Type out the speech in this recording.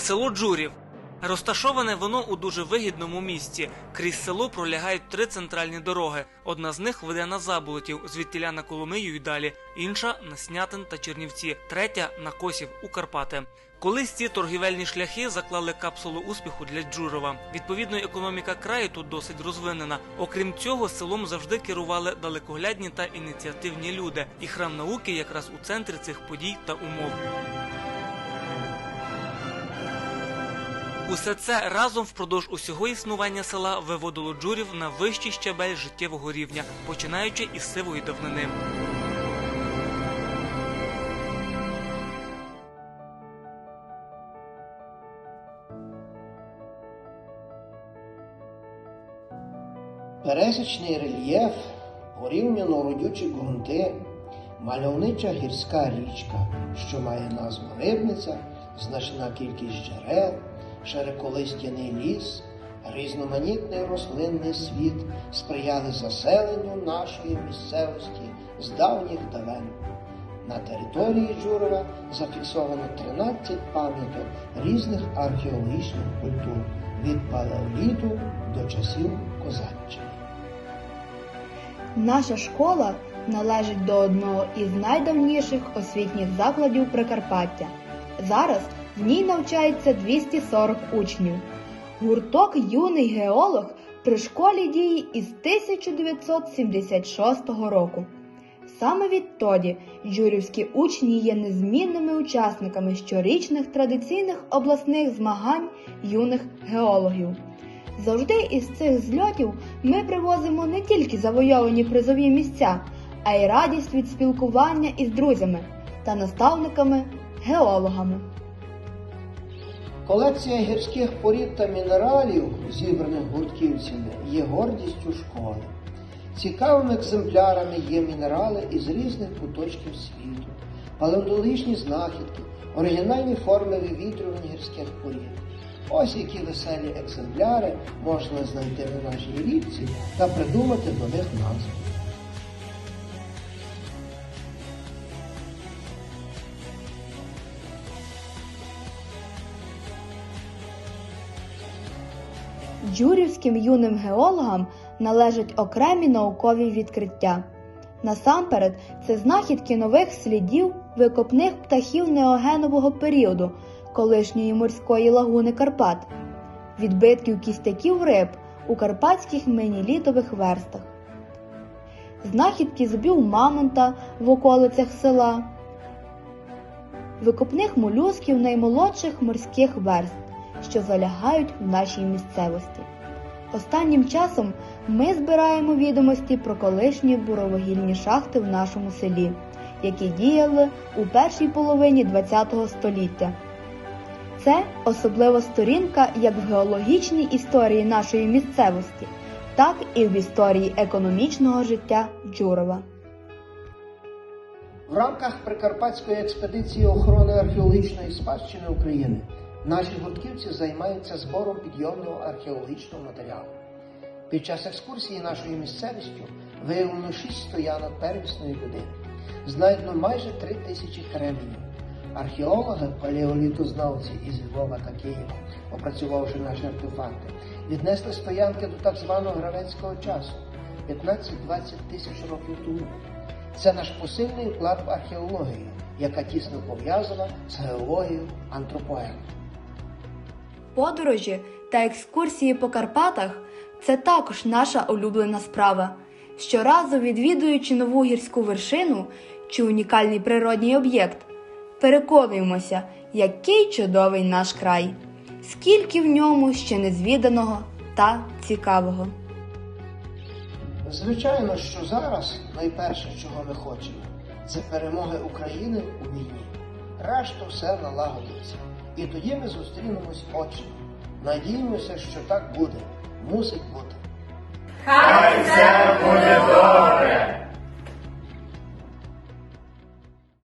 Село Джурів. Розташоване воно у дуже вигідному місці. Крізь село пролягають три центральні дороги. Одна з них веде на Заболотів, звідтіля на Коломию й далі, інша на Снятин та Чернівці, третя на Косів у Карпати. Колись ці торгівельні шляхи заклали капсулу успіху для Джурова. Відповідно, економіка краю тут досить розвинена. Окрім цього, селом завжди керували далекоглядні та ініціативні люди, і храм науки якраз у центрі цих подій та умов. Усе це разом впродовж усього існування села виводило джурів на вищий щабель життєвого рівня, починаючи із сивої давнини. Пересічний рельєф, порівняно родючі ґрунти, мальовнича гірська річка, що має назву Рибниця, значна кількість джерел, широколистяний ліс, різноманітний рослинний світ сприяли заселенню нашої місцевості з давніх давен. На території Джурова зафіксовано 13 пам'яток різних археологічних культур від палеоліту до часів козаччини. Наша школа належить до одного із найдавніших освітніх закладів Прикарпаття. Зараз в ній навчається 240 учнів. Гурток юний геолог при школі діє із 1976 року. Саме відтоді джурівські учні є незмінними учасниками щорічних традиційних обласних змагань юних геологів. Завжди із цих зльотів ми привозимо не тільки завойовані призові місця, а й радість від спілкування із друзями та наставниками геологами. Колекція гірських порід та мінералів, зібраних гуртківцями, є гордістю школи. Цікавими екземплярами є мінерали із різних куточків світу, палеонтологічні знахідки, оригінальні форми вивітрювань гірських порід. Ось які веселі екземпляри можна знайти на нашій річці та придумати до них назву. Джурівським юним геологам належать окремі наукові відкриття. Насамперед, це знахідки нових слідів викопних птахів неогенового періоду колишньої морської лагуни Карпат, відбитків кістяків риб у карпатських менілітових верстах, знахідки зубів мамонта в околицях села, викопних молюсків наймолодших морських верст, що залягають в нашій місцевості. Останнім часом ми збираємо відомості про колишні буровогільні шахти в нашому селі, які діяли у першій половині ХХ століття. Це особлива сторінка як в геологічній історії нашої місцевості, так і в історії економічного життя Джурова. В рамках Прикарпатської експедиції охорони археологічної спадщини України наші гуртківці займаються збором підйомного археологічного матеріалу. Під час екскурсії нашою місцевістю виявлено шість стоянок первісної людини. Знайдено майже три тисячі кременів. Археологи, палеолітознавці із Львова та Києва, опрацювавши наші артефакти, віднесли стоянки до так званого гравецького часу 15-20 тисяч років тому. Це наш посильний вклад в археологію, яка тісно пов'язана з геологією антропоену. Подорожі та екскурсії по Карпатах це також наша улюблена справа. Щоразу відвідуючи нову гірську вершину чи унікальний природній об'єкт, переконуємося, який чудовий наш край, скільки в ньому ще незвіданого та цікавого. Звичайно, що зараз найперше, чого ми хочемо, це перемоги України у війні. Решту все налагодиться. І тоді ми зустрінемось очі. Надіємося, що так буде. Мусить бути. Хай це буде добре!